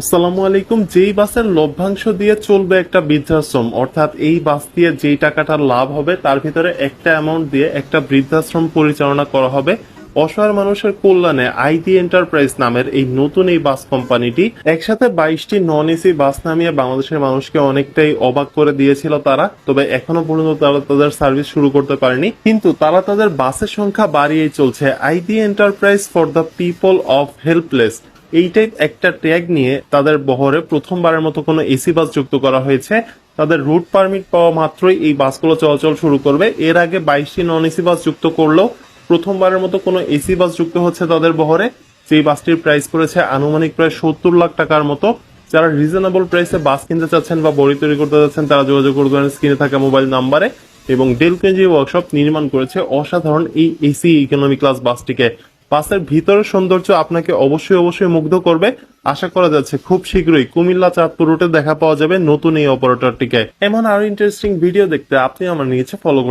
আসসালামু আলাইকুম। যেই বাসের লভ্যাংশ দিয়ে চলবে একটা বৃদ্ধাশ্রম, অর্থাৎ এই বাস দিয়ে যেই টাকাটা লাভ হবে, তার ভিতরে একটা অ্যামাউন্ট দিয়ে একটা বৃদ্ধাশ্রম পরিচালনা করা হবে অসহায় মানুষের কল্যাণে। আইডি এন্টারপ্রাইজ নামের এই নতুন এই বাস কোম্পানিটি একসাথে বাইশটি নন এসি বাস নামিয়ে বাংলাদেশের মানুষকে অনেকটাই অবাক করে দিয়েছিল তারা। তবে এখনও পর্যন্ত তারা তাদের সার্ভিস শুরু করতে পারেনি। কিন্তু তারা তাদের বাসের সংখ্যা বাড়িয়েই চলছে। ID enterprise for the people of helpless এই টাইপ একটা ট্যাগ নিয়ে তাদের বহরে প্রথমবারের মতো কোনো এসি বাস যুক্ত করা হয়েছে। তাদের রুট পারমিট পাওয়া মাত্রই এই বাসগুলো চলাচল শুরু করবে। এর আগে বাইশটি নন এসি বাস যুক্ত করলেও প্রথমবারের মতো কোনো এসি বাস যুক্ত হচ্ছে তাদের বহরে। যেই বাসটির প্রাইস পড়েছে আনুমানিক প্রায় সত্তর লাখ টাকার মতো। যারা রিজনেবল প্রাইসে বাস কিনতে চাচ্ছেন বা বড়ি তৈরি করতে চাচ্ছেন, তারা যোগাযোগ করবেন স্ক্রিনে থাকা মোবাইল নাম্বারে এবং ডেল কেঞ্জি ওয়ার্কশপ নির্মাণ করেছে অসাধারণ এই এসি ইকোনমি ক্লাস বাসটিকে বাসের ভিতরের সৌন্দর্য আপনাকে অবশ্যই অবশ্যই মুগ্ধ করবে। আশা করা যাচ্ছে খুব শীঘ্রই কুমিল্লা চাঁদপুর রুটে দেখা পাওয়া যাবে নতুন এই অপারেটরটিকে এমন আরও ইন্টারেস্টিং ভিডিও দেখতে আপনি আমার নিচে ফলো করতে